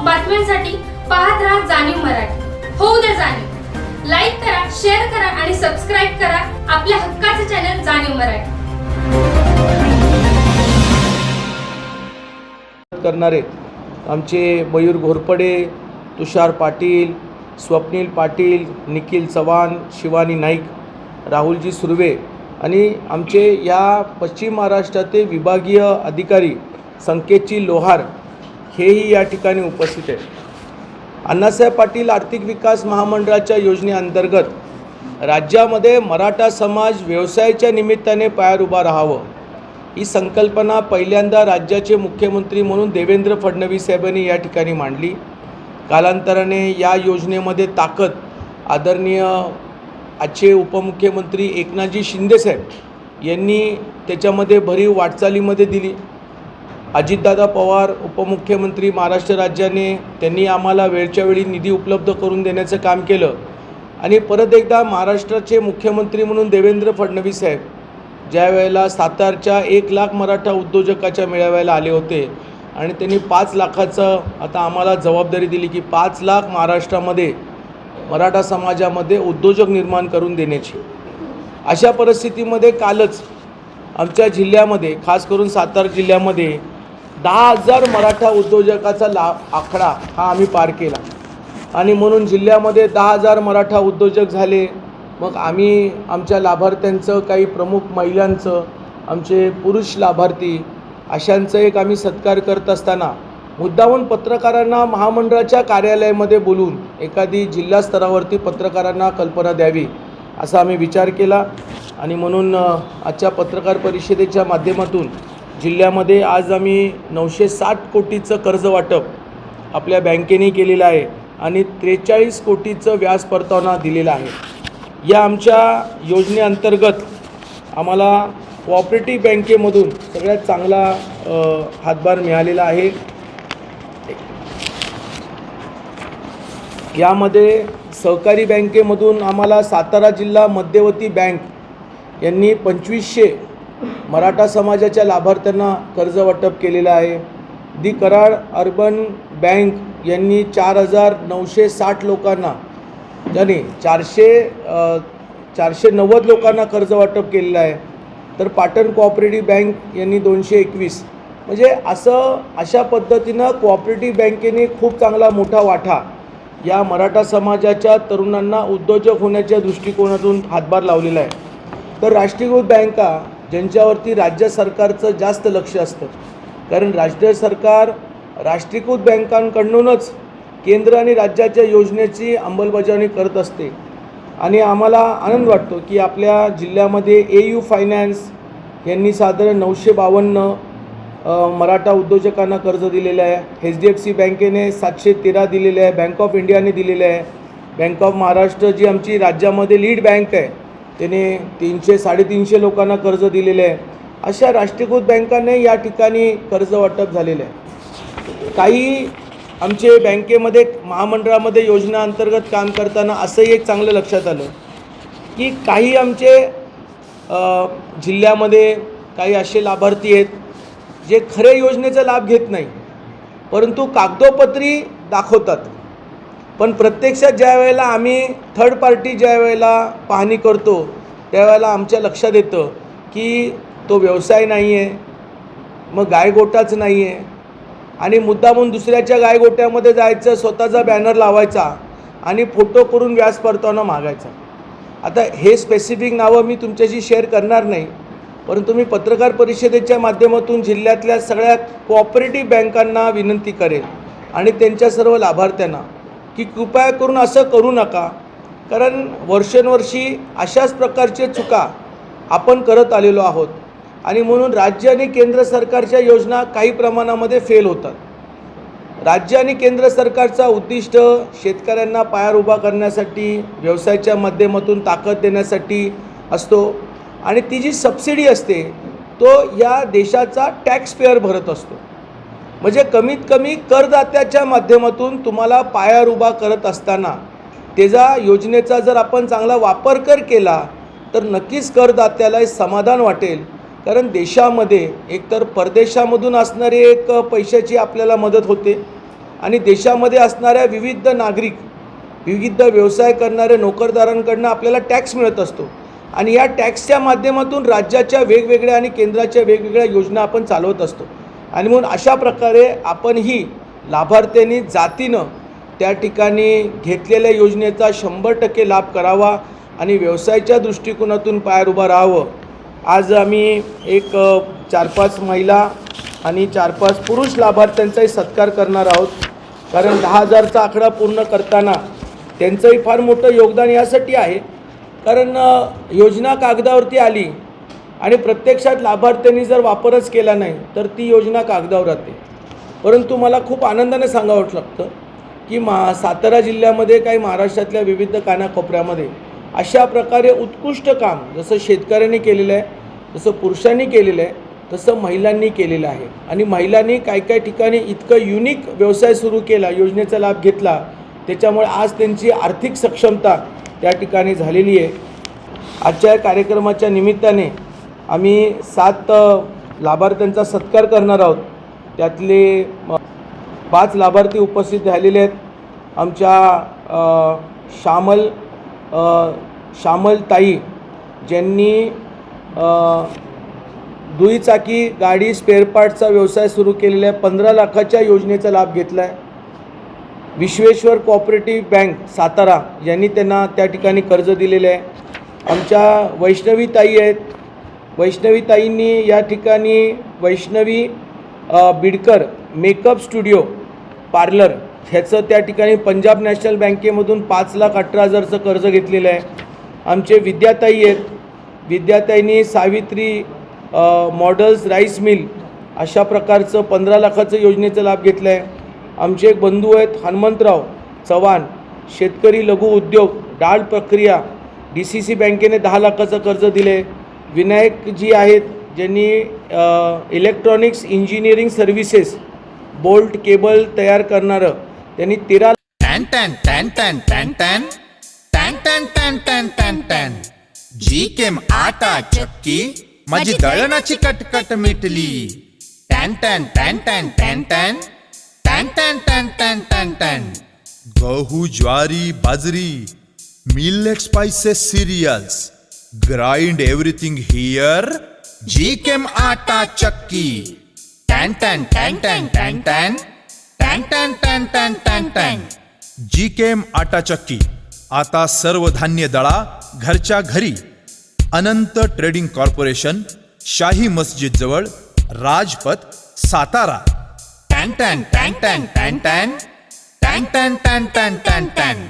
सोबत बातम्यांसाठी पाहत राहा जाणीव मराठी. होऊ द्या जाणीव. लाईक करा शेअर करा आणि सबस्क्राईब करा आपल्या हक्काचे चॅनल जाणीव मराठी. करणारे आमचे मयूर घोरपडे तुषार पाटील स्वप्नील पाटील निखिल चव्हाण शिवानी नाईक राहुलजी सुर्वे आणि आमचे या पश्चिम महाराष्ट्राचे विभागीय अधिकारी संकेतजी लोहार हेही या ठिकाणी उपस्थित आहेत अण्णासाहेब पाटील आर्थिक विकास महामंडळाच्या योजनेअंतर्गत राज्यामध्ये मराठा समाज व्यवसायाच्या निमित्ताने पायार उभा राहावं ही संकल्पना पहिल्यांदा राज्याचे मुख्यमंत्री म्हणून देवेंद्र फडणवीस साहेबांनी या ठिकाणी मांडली. कालांतराने या योजनेमध्ये ताकद आदरणीय आजचे उपमुख्यमंत्री एकनाथजी शिंदेसाहेब यांनी त्याच्यामध्ये भरीव वाटचालीमध्ये दिली. अजितदादा पवार उपमुख्यमंत्री महाराष्ट्र राज्याने त्यांनी आम्हाला वेळच्या वेळी निधी उपलब्ध करून देण्याचं काम केलं. आणि परत एकदा महाराष्ट्राचे मुख्यमंत्री म्हणून देवेंद्र फडणवीस साहेब ज्या वेळेला सातारच्या एक लाख मराठा उद्योजकाच्या मेळाव्याला आले होते आणि त्यांनी पाच लाखाचं आता आम्हाला जबाबदारी दिली की पाच लाख महाराष्ट्रामध्ये मराठा समाजामध्ये उद्योजक निर्माण करून देण्याची. अशा परिस्थितीमध्ये कालच आमच्या जिल्ह्यामध्ये खास करून सातारा जिल्ह्यामध्ये दहा हजार मराठा उद्योजकाचा ला आकडा हा आम्ही पार केला. आणि म्हणून जिल्ह्यामध्ये दहा हजार मराठा उद्योजक झाले. मग आम्ही आमच्या लाभार्थ्यांचं काही प्रमुख महिलांचं आमचे पुरुष लाभार्थी अशांचं एक आम्ही सत्कार करत असताना मुद्दामून पत्रकारांना महामंडळाच्या कार्यालयामध्ये बोलून एखादी जिल्हा स्तरावरती पत्रकारांना कल्पना द्यावी असा आम्ही विचार केला. आणि म्हणून आजच्या पत्रकार परिषदेच्या माध्यमातून जिल्ह्यामध्ये आज आम्ही नऊशे साठ कोटीचं कर्ज वाटप आपल्या बँकेने केलेलं आहे आणि त्रेचाळीस कोटीचं व्याज परतावना दिलेलं आहे. या आमच्या योजनेअंतर्गत आम्हाला कोऑपरेटिव्ह बँकेमधून सगळ्यात चांगला हातभार मिळालेला आहे. यामध्ये सहकारी बँकेमधून आम्हाला सातारा जिल्हा मध्यवर्ती बँक यांनी पंचवीसशे मराठा समाजाच्या लाभार्थ्यांना कर्ज वाटप केलेलं आहे. दी कराड अर्बन बँक यांनी चार हजार नऊशे साठ लोकांना ज्याने चारशे चारशे नव्वद लोकांना कर्ज वाटप केलेलं आहे. तर पाटण कोऑपरेटिव्ह बँक यांनी दोनशे एकवीस. म्हणजे असं अशा पद्धतीनं कोऑपरेटिव्ह बँकेने खूप चांगला मोठा वाटा या मराठा समाजाच्या तरुणांना उद्योजक होण्याच्या दृष्टिकोनातून हातभार लावलेला आहे. तर राष्ट्रीयकृत बँका ज्यांच्यावरती राज्य सरकारचं जास्त लक्ष असतं. कारण राज्य सरकार राष्ट्रीयकृत बँकांकडूनच केंद्र आणि राज्याच्या योजनेची अंमलबजावणी करत असते. आणि आम्हाला आनंद वाटतो की आपल्या जिल्ह्यामध्ये ए यू फायनान्स यांनी साधारण नऊशे बावन्न मराठा उद्योजकांना कर्ज दिलेलं आहे. एच डी एफ सी बँकेने सातशे तेरा दिलेले आहे. बँक ऑफ इंडियाने दिलेले आहे. बँक ऑफ महाराष्ट्र जी आमची राज्यामध्ये लीड बँक आहे. त्याने तीनशे साडेतीनशे लोकांना कर्ज दिलेले आहे. अशा राष्ट्रीयकृत बँकाने या ठिकाणी कर्ज वाटप झालेलं आहे. काही आमचे बँकेमध्ये महामंडळामध्ये योजना अंतर्गत काम करताना असंही एक चांगलं लक्षात आलं की काही आमचे जिल्ह्यामध्ये काही असे लाभार्थी आहेत जे खरे योजनेचा लाभ घेत नाही परंतु कागदोपत्री दाखवतात. पण प्रत्यक्षात ज्या वेळेला आम्ही थर्ड पार्टी ज्या वेळेला पाहणी करतो त्यावेळेला आमच्या लक्षात येतं की तो व्यवसाय नाही आहे मग गायगोटाच नाही आहे आणि मुद्दामून दुसऱ्याच्या गायगोट्यामध्ये जायचं स्वतःचा बॅनर लावायचा आणि फोटो करून व्याज परतावा मागायचा. आता हे स्पेसिफिक नावं मी तुमच्याशी शेअर करणार नाही परंतु मी पत्रकार परिषदेच्या माध्यमातून जिल्ह्यातल्या सगळ्या कोऑपरेटिव्ह बँकांना विनंती करेन आणि त्यांच्या सर्व लाभार्थ्यांना. की कृपया करून असं करू नका. कारण वर्षानुवर्षी अशाच प्रकारचे चुका आपण करत आलेलो आहोत. आणि म्हणून राज्य आणि केंद्र सरकारच्या योजना काही प्रमाणामध्ये फेल होतात. राज्य आणि केंद्र सरकारचा उद्दिष्ट शेतकऱ्यांना पायार उभा करण्यासाठी व्यवसायाच्या माध्यमातून ताकद देण्यासाठी असतो. आणि ती जी सबसिडी असते तो या देशाचा टॅक्स पेअर भरत असतो. म्हणजे कमीत कमी करदात्याच्या माध्यमातून तुम्हाला पायार उभा करत असताना त्याचा योजनेचा जर आपण चांगला वापर कर केला तर नक्कीच करदात्याला हे समाधान वाटेल. कारण देशामध्ये एकतर परदेशामधून असणारी एक पैशाची आपल्याला मदत होते आणि देशामध्ये असणाऱ्या विविध नागरिक विविध व्यवसाय करणाऱ्या नोकरदारांकडनं आपल्याला टॅक्स मिळत असतो. आणि या टॅक्सच्या माध्यमातून राज्याच्या वेगवेगळ्या आणि केंद्राच्या वेगवेगळ्या योजना आपण चालवत असतो. आणि म्हणून अशा प्रकारे आपणही लाभार्थ्यांनी जातीनं त्या ठिकाणी घेतलेल्या योजनेचा शंभर टक्के लाभ करावा आणि व्यवसायाच्या दृष्टिकोनातून पायावर उभं राहावं. आज आम्ही एक चार पाच महिला आणि चार पाच पुरुष लाभार्थ्यांचाही सत्कार करणार आहोत. कारण दहा हजारचा आकडा पूर्ण करताना त्यांचंही फार मोठं योगदान यासाठी आहे. कारण योजना कागदावरती आली. आणि प्रत्यक्षात लाभार्थ्यांनी जर वापरच केला नाही तर ती योजना कागदावर राहते. परंतु मला खूप आनंदाने सांगावं लागतं की मा सातारा जिल्ह्यामध्ये काही महाराष्ट्रातल्या विविध कानाकोपऱ्यामध्ये अशा प्रकारे उत्कृष्ट काम जसं शेतकऱ्यांनी केलेलं आहे जसं पुरुषांनी केलेलं आहे तसं महिलांनी केलेलं आहे. आणि महिलांनी काही काही ठिकाणी इतकं युनिक व्यवसाय सुरू केला योजनेचा लाभ घेतला त्याच्यामुळे आज त्यांची आर्थिक सक्षमता त्या ठिकाणी झालेली आहे. आजच्या कार्यक्रमाच्या निमित्ताने आम्ही सात लाभार्थ्यांचा सत्कार करणार आहोत. त्यातले पाच लाभार्थी उपस्थित झालेले आहेत. आमच्या श्यामल श्यामल ताई ज्यांनी दुईचाकी गाडी स्पेअरपार्टचा व्यवसाय सुरू केलेला आहे. पंधरा लाखाच्या योजनेचा लाभ घेतला आहे. विश्वेश्वर कोऑपरेटिव्ह बँक सातारा यांनी त्यांना त्या ठिकाणी कर्ज दिलेले आहे. आमच्या वैष्णवी ताई आहेत. वैष्णवी ताईंनी या ठिकाणी Vaishnavi Bidkar makeup studio parlour ह्याचं त्या ठिकाणी पंजाब नॅशनल बँकेमधून पाच लाख अठरा हजारचं कर्ज घेतलेलं आहे. आमचे विद्याताई आहेत. विद्याताईंनी सावित्री मॉडल्स राईस मिल अशा प्रकारचं पंधरा लाखाचं योजनेचा लाभ घेतला आहे आमचे एक बंधू आहेत हनुमंतराव चव्हाण शेतकरी लघु उद्योग डाळ प्रक्रिया डी सी सी बँकेने दहा लाखाचं कर्ज दिले विनायकजी आहेत ज्यांनी electronics engineering services bolt cable तयार करणारं त्यांनी तेरा टॅन टॅन टॅन टॅन टॅन टॅन टॅन टॅन टॅन टॅन टॅन टॅन जी केम आटा चक्की माझी दळणाची कटकट मिटली टॅन टॅन टॅन टॅन टॅन टॅन टॅन टॅन टॅन टॅन टॅन टॅन गहू ज्वारी बाजरी millet spices cereals grind everything here जी केम आटा चक्की टॅन टॅन टॅन टॅन टॅन टॅन टॅन टॅन टॅन टॅन टॅन टॅन जी केम आटा चक्की आता सर्व धान्य दळा घरच्या घरी अनंत ट्रेडिंग कॉर्पोरेशन शाही मस्जिद जवळ राजपथ सातारा टॅन टॅन टॅन टॅन टॅन टॅन टॅन टॅन टॅन टॅन टॅन टॅन